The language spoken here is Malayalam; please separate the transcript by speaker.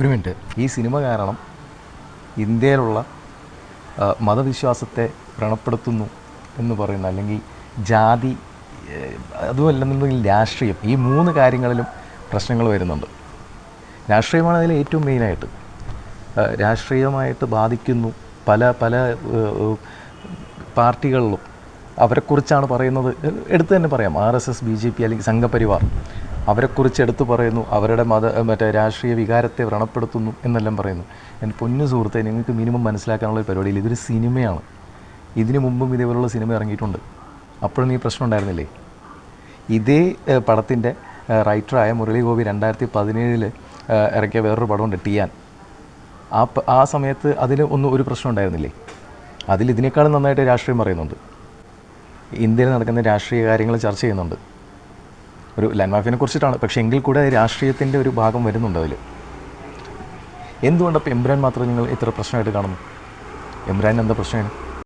Speaker 1: ഒരു മിനിറ്റ്. ഈ സിനിമ കാരണം ഇന്ത്യയിലുള്ള മതവിശ്വാസത്തെ വ്രണപ്പെടുത്തുന്നു എന്ന് പറയുന്ന അല്ലെങ്കിൽ ജാതി അതുമല്ലെന്നുണ്ടെങ്കിൽ രാഷ്ട്രീയം ഈ മൂന്ന് കാര്യങ്ങളിലും പ്രശ്നങ്ങൾ വരുന്നുണ്ട്. രാഷ്ട്രീയമാണ് അതിൽ ഏറ്റവും മെയിനായിട്ട് രാഷ്ട്രീയമായിട്ട് ബാധിക്കുന്നു പല പല പാർട്ടികളിലും. അവരെക്കുറിച്ചാണ് പറയുന്നത്. എടുത്തു തന്നെ പറയാം. R S S B J P അല്ലെങ്കിൽ സംഘപരിവാർ. അവരെക്കുറിച്ച് എടുത്തു പറയുന്നു അവരുടെ മത മറ്റേ രാഷ്ട്രീയ വികാരത്തെ വ്രണപ്പെടുത്തുന്നു എന്നെല്ലാം പറയുന്നു. എന്റെ പൊന്നു സുഹൃത്തെ നിങ്ങൾക്ക് മിനിമം മനസ്സിലാക്കാനുള്ള പരിപാടിയിൽ ഇതൊരു സിനിമയാണ്. ഇതിനു മുമ്പും ഇതേപോലുള്ള സിനിമ ഇറങ്ങിയിട്ടുണ്ട്. അപ്പോഴൊന്നും ഈ പ്രശ്നം ഉണ്ടായിരുന്നില്ലേ? ഇതേ പടത്തിന്റെ റൈറ്ററായ മുരളി ഗോപി രണ്ടായിരത്തി പതിനേഴിൽ ഇറക്കിയ വേറൊരു പടമുണ്ട് ടിയാൻ. ആ ആ സമയത്ത് അതിൽ ഒന്നും ഒരു പ്രശ്നം ഉണ്ടായിരുന്നില്ലേ? അതിൽ ഇതിനേക്കാളും നന്നായിട്ട് രാഷ്ട്രീയം പറയുന്നുണ്ട്. ഇന്ത്യയിൽ നടക്കുന്ന രാഷ്ട്രീയ കാര്യങ്ങൾ ചർച്ച ചെയ്യുന്നുണ്ട്. ഒരു ലാൻഡ് മാഫിനെ കുറിച്ചിട്ടാണ്. പക്ഷേ എങ്കിൽ കൂടെ രാഷ്ട്രീയത്തിന്റെ ഒരു ഭാഗം വരുന്നുണ്ട് അതിൽ എന്തുകൊണ്ടപ്പോൾ എംബ്രാൻ മാത്രം നിങ്ങൾ ഇത്ര പ്രശ്നമായിട്ട് കാണുന്നു? എംബ്രാൻ എന്താ പ്രശ്നമാണ്